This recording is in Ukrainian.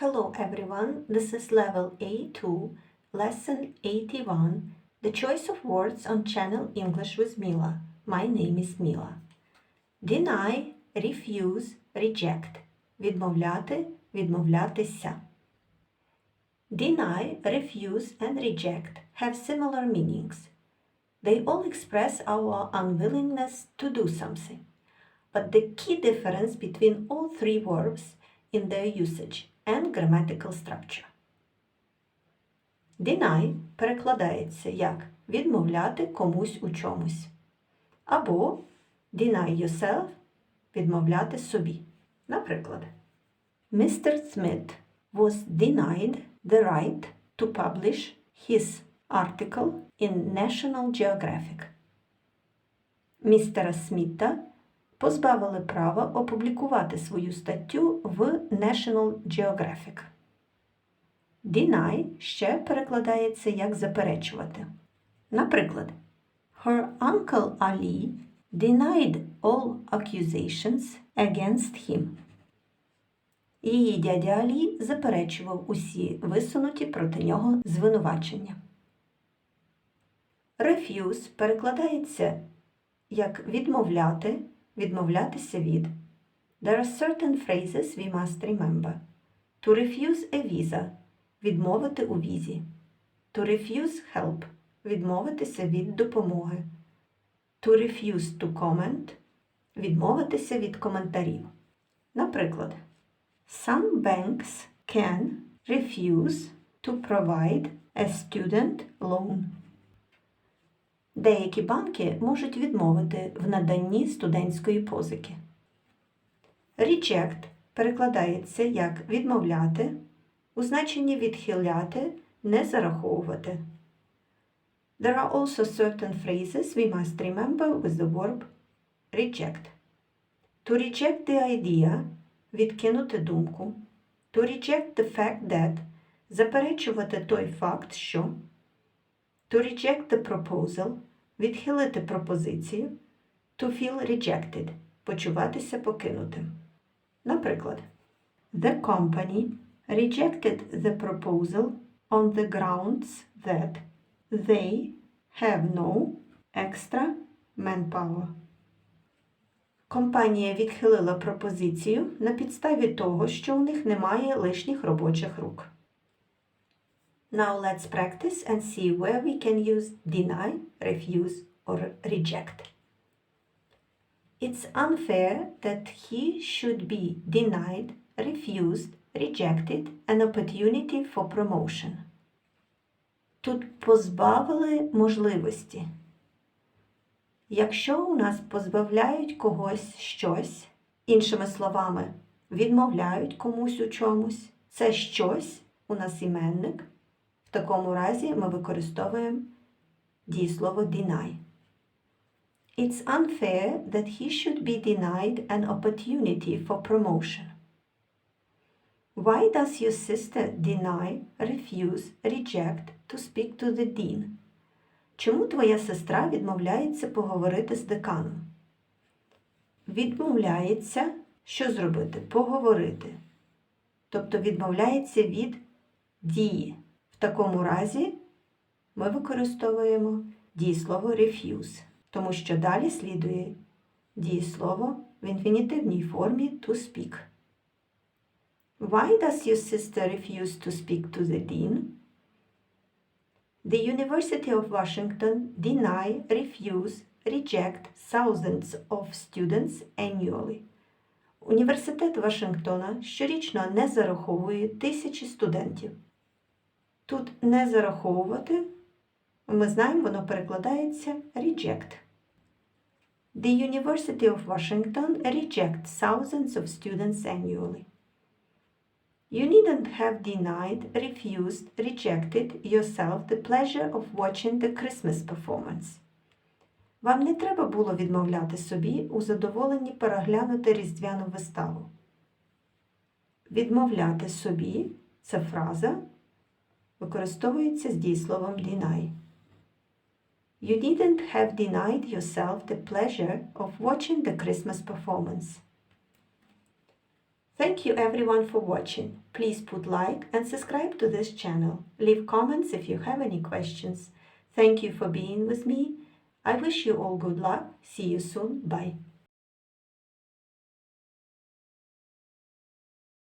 Hello everyone, this is level A2, lesson 81, the choice of words on channel English with Mila. My name is Mila. Deny, refuse, reject. Відмовляти, відмовлятися. Deny, refuse, and reject have similar meanings. They all express our unwillingness to do something. But the key difference between all three verbs in their usage and grammatical structure. Deny перекладається як відмовляти комусь у чомусь. Або deny yourself відмовляти собі. Наприклад, Mr. Smith was denied the right to publish his article in National Geographic. Містера Сміта позбавили права опублікувати свою статтю в National Geographic. Deny ще перекладається як заперечувати. Наприклад, Her uncle Ali denied all accusations against him. Її дядя Алі заперечував усі висунуті проти нього звинувачення. Refuse перекладається як відмовляти, відмовлятися від. There are certain phrases we must remember. To refuse a visa відмовити у візі. To refuse help відмовитися від допомоги. To refuse to comment відмовитися від коментарів. Наприклад, Some banks can refuse to provide a student loan. Деякі банки можуть відмовити в наданні студентської позики. Reject перекладається як відмовляти, у значенні відхиляти, не зараховувати. There are also certain phrases we must remember with the verb reject. To reject the idea відкинути думку. To reject the fact that заперечувати той факт, що. To reject the proposal відхилити пропозицію. To feel rejected почуватися покинутим. Наприклад, The company rejected the proposal on the grounds that they have no extra manpower. Компанія відхилила пропозицію на підставі того, що у них немає лишніх робочих рук. Now let's practice and see where we can use deny, refuse or reject. It's unfair that he should be denied, refused, rejected an opportunity for promotion. Тут позбавили можливості. Якщо у нас позбавляють когось щось, іншими словами, відмовляють комусь у чомусь, це щось у нас іменник. Такому разі ми використовуємо дієслово deny. It's unfair that he should be denied an opportunity for promotion. Why does your sister deny, refuse, reject to speak to the dean? Чому твоя сестра відмовляється поговорити з деканом? Відмовляється що зробити? Поговорити. Тобто відмовляється від дії. В такому разі ми використовуємо дієслово refuse, тому що далі слідує дієслово в інфінітивній формі to speak. Why does your sister refuse to speak to the dean? The University of Washington deny, refuse, reject thousands of students annually. Університет Вашингтона щорічно не зараховує тисячі студентів. Тут не зараховувати, ми знаємо, воно перекладається reject. The University of Washington rejects thousands of students annually. You needn't have denied, refused, rejected yourself the pleasure of watching the Christmas performance. Вам не треба було відмовляти собі у задоволенні переглянути різдвяну виставу. Відмовляти собі це фраза використовується з дієсловом deny. You didn't have denied yourself the pleasure of watching the Christmas performance. Thank you everyone for watching. Please put like and subscribe to this channel. Leave comments if you have any questions. Thank you for being with me. I wish you all good luck. See you soon. Bye.